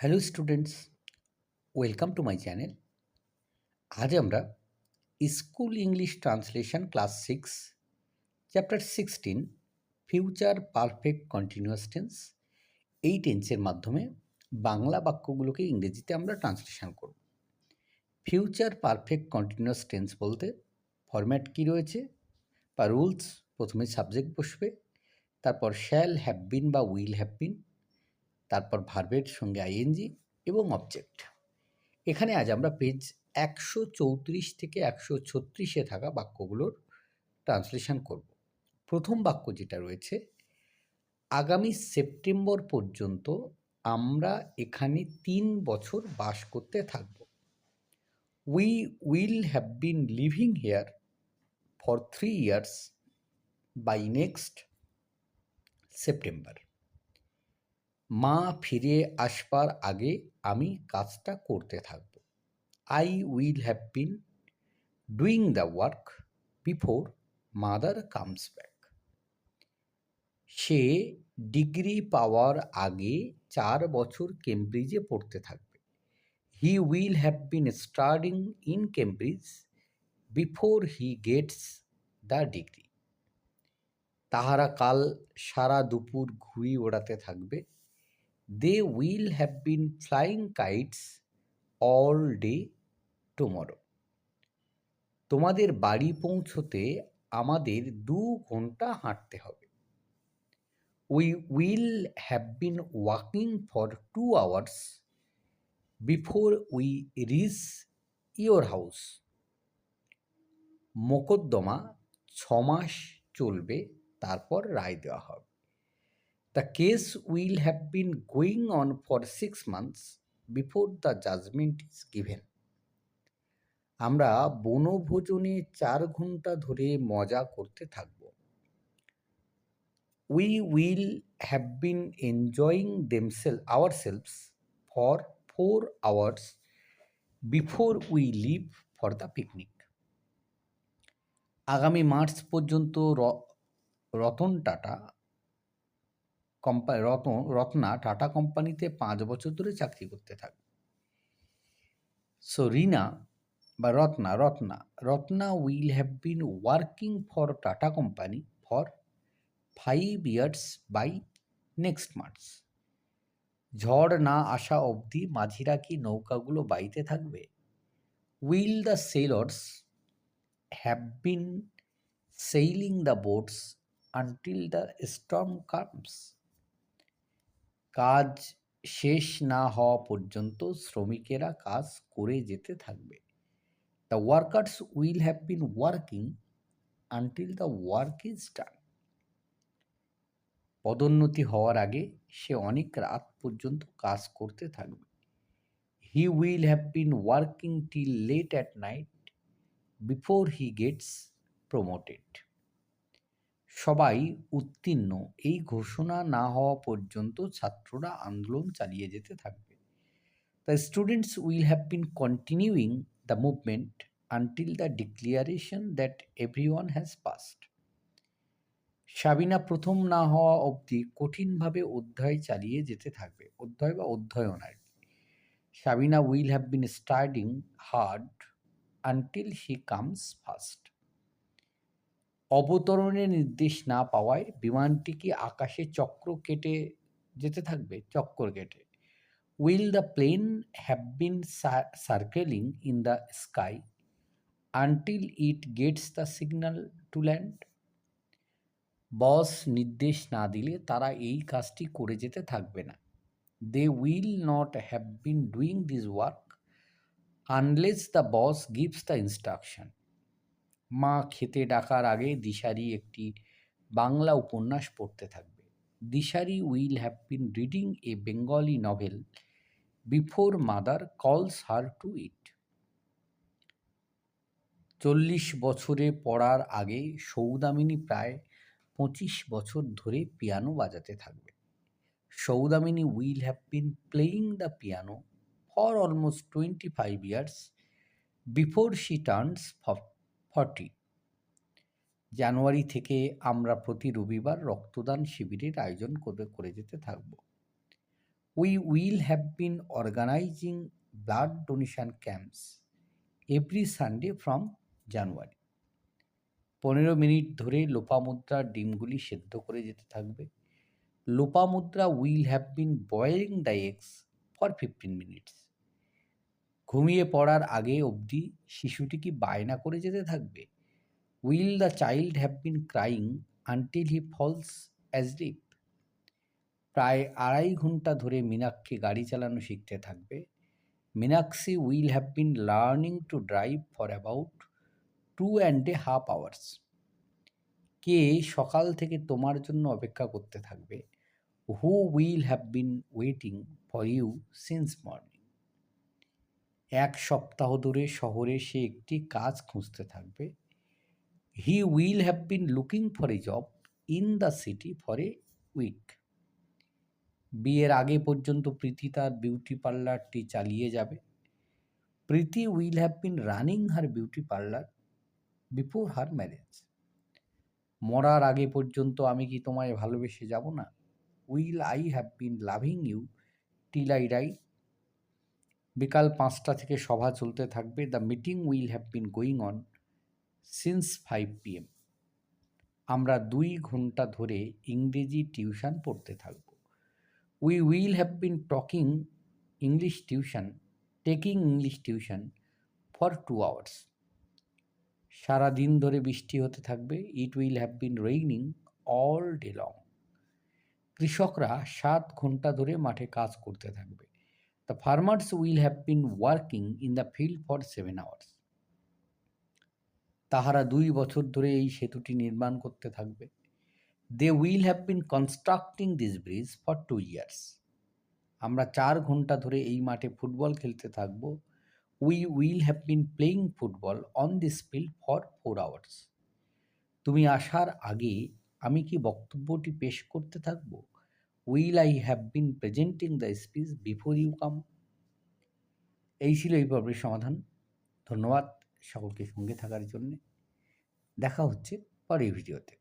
Hello students welcome to my channel আজ আমরা school English translation class six chapter sixteen future perfect continuous tense এই টেন্সের মাধ্যমে বাংলা বাক্যগুলোকে ইংরেজিতে আমরা ট্রান্সলেশন করব। ফিউচার পারফেক্ট কন্টিনিউয়াস টেন্স বলতে ফরম্যাট কী রয়েছে, বা রুলস প্রথমে সাবজেক্ট বসবে, তারপর শ্যাল হ্যাভ বিন বা উইল হ্যাভ বিন তারপর ভার্বের সঙ্গে আইএনজি এবং অবজেক্ট এখানে আজ আমরা পেজ একশো চৌত্রিশ থেকে একশো ছত্রিশে থাকা বাক্যগুলোর ট্রান্সলেশন করব। প্রথম বাক্য যেটা রয়েছে, আগামী সেপ্টেম্বর পর্যন্ত আমরা এখানে তিন বছর বাস করতে থাকব। We will have been living here for three years by next September মা ফিরে আসবার আগে আমি কাজটা করতে থাকব। I will have been doing the work before mother comes back say degree পাওয়ার আগে চার বছর কেমব্রিজে পড়তে থাকবে। He will have been studying in Cambridge before he gets the degree তাহারা কাল সারা দুপুর ঘুড়ি ওড়াতে থাকবে। They will have been flying kites all day tomorrow তোমাদের বাড়ি পৌঁছতে আমাদের দু ঘণ্টা হাঁটতে হবে। We will have been walking for two hours before we reach your house মোকদ্দমা ছমাস চলবে, তারপর রায় দেওয়া হবে। The case will have been going on for six months before the judgment is given. আমরা বনভোজনে চার ঘণ্টা ধরে মজা করতে থাকব we will have been enjoying themselves ourselves for four hours before we leave for the picnic আগামী March পর্যন্ত Ratan Tata company Ratna, Ratna Tata কোম্পানিতে পাঁচ বছর ধরে চাকরি করতে থাকে। সো রিনা বা Ratna Ratna Ratna will have been working for Tata company for five years by next March ঝড় না আসা অবধি মাঝিরা কি নৌকাগুলো বাইতে থাকবে? Will the sailors have been sailing the boats until the storm comes কাজ শেষ না হওয়া পর্যন্ত শ্রমিকেরা কাজ করে যেতে থাকবে। The workers will have been working until the work is done পদোন্নতি হওয়ার আগে সে অনেক রাত পর্যন্ত কাজ করতে থাকবে। He will have been working till late at night before he gets promoted সবাই উত্তীর্ণ। এই ঘোষণা না হওয়া পর্যন্ত ছাত্ররা আন্দোলন চালিয়ে যেতে থাকবে। The students will have been continuing the movement until the declaration that every one has passed Sabina প্রথম না হওয়া অবধি কঠিনভাবে অধ্যায় চালিয়ে যেতে থাকবে। অধ্যায় বা অধ্যয়ন আর কি। Sabina will have been studying hard until he comes first অবতরণের নির্দেশ না পাওয়ায় বিমানটিকে আকাশে চক্র কেটে যেতে থাকবে, চক্কর কেটে। Will the plane have been circling in the sky until it gets the signal to land boss নির্দেশ না দিলে তারা এই কাজটি করে যেতে থাকবে না। They will not have been doing this work unless the boss gives the instruction মা খেতে ডাকার আগে দিশারি একটি বাংলা উপন্যাস পড়তে থাকবে। Dishari will have been reading a Bengali novel before mother calls her to ইট। চল্লিশ বছরে পড়ার আগে সৌদামিনী প্রায় পঁচিশ বছর ধরে পিয়ানো বাজাতে থাকবে। Soudamini will have been playing the piano for almost twenty five years before she turns forty. January থেকে আমরা প্রতি রবিবার রক্তদান শিবিরের আয়োজন করে করে যেতে থাকব। We will have been organising blood donation camps every Sunday from January পনেরো মিনিট ধরে লোপামুদ্রার ডিমগুলি সেদ্ধ করে যেতে থাকবে। Lopamudra will have been boiling the eggs for fifteen minutes ঘুমিয়ে পড়ার আগে অবধি শিশুটি কি বায়না করে যেতে থাকবে? Will the child have been crying until he falls asleep প্রায় আড়াই ঘণ্টা ধরে মীনাক্ষী গাড়ি চালানো শিখতে থাকবে। Meenakshi will have been learning to drive for about two and a half hours. কে সকাল থেকে তোমার জন্য অপেক্ষা করতে থাকবে? Who will have been waiting for you since morning. এক সপ্তাহ ধরে শহরে সে একটি কাজ খুঁজতে থাকবে। He will have been looking for a job in the city for a week বিয়ের আগে পর্যন্ত প্রীতি তার বিউটি পার্লারটি চালিয়ে যাবে। Preeti will have been running her beauty parlour before her marriage মরার আগে পর্যন্ত আমি কি তোমায় ভালোবেসে যাব না? Will I have been loving you till I die বিকাল পাঁচটা থেকে সভা চলতে থাকবে। The meeting will have been going on since five PM আমরা দুই ঘণ্টা ধরে ইংরেজি টিউশন পড়তে থাকব। We will have been talking English tuition taking English tuition for two hours সারা দিন ধরে বৃষ্টি হতে থাকবে। It will have been raining all day long কৃষকরা সাত ঘণ্টা ধরে মাঠে কাজ করতে থাকবে। The farmers will have been working in the field for seven hours তাহারা দুই বছর ধরে এই সেতুটি নির্মাণ করতে থাকবে। They will have been constructing this bridge for two years আমরা চার ঘণ্টা ধরে এই মাঠে ফুটবল খেলতে থাকব। We will have been playing football on this field for four hours তুমি আসার আগে আমি কি বক্তব্যটি পেশ করতে থাকব? Will I have been presenting the speech before you come এই ছিল এই পর্বের সমাধান। ধন্যবাদ সকলকে সঙ্গে থাকার জন্যে। দেখা হচ্ছে পরের ভিডিওতে।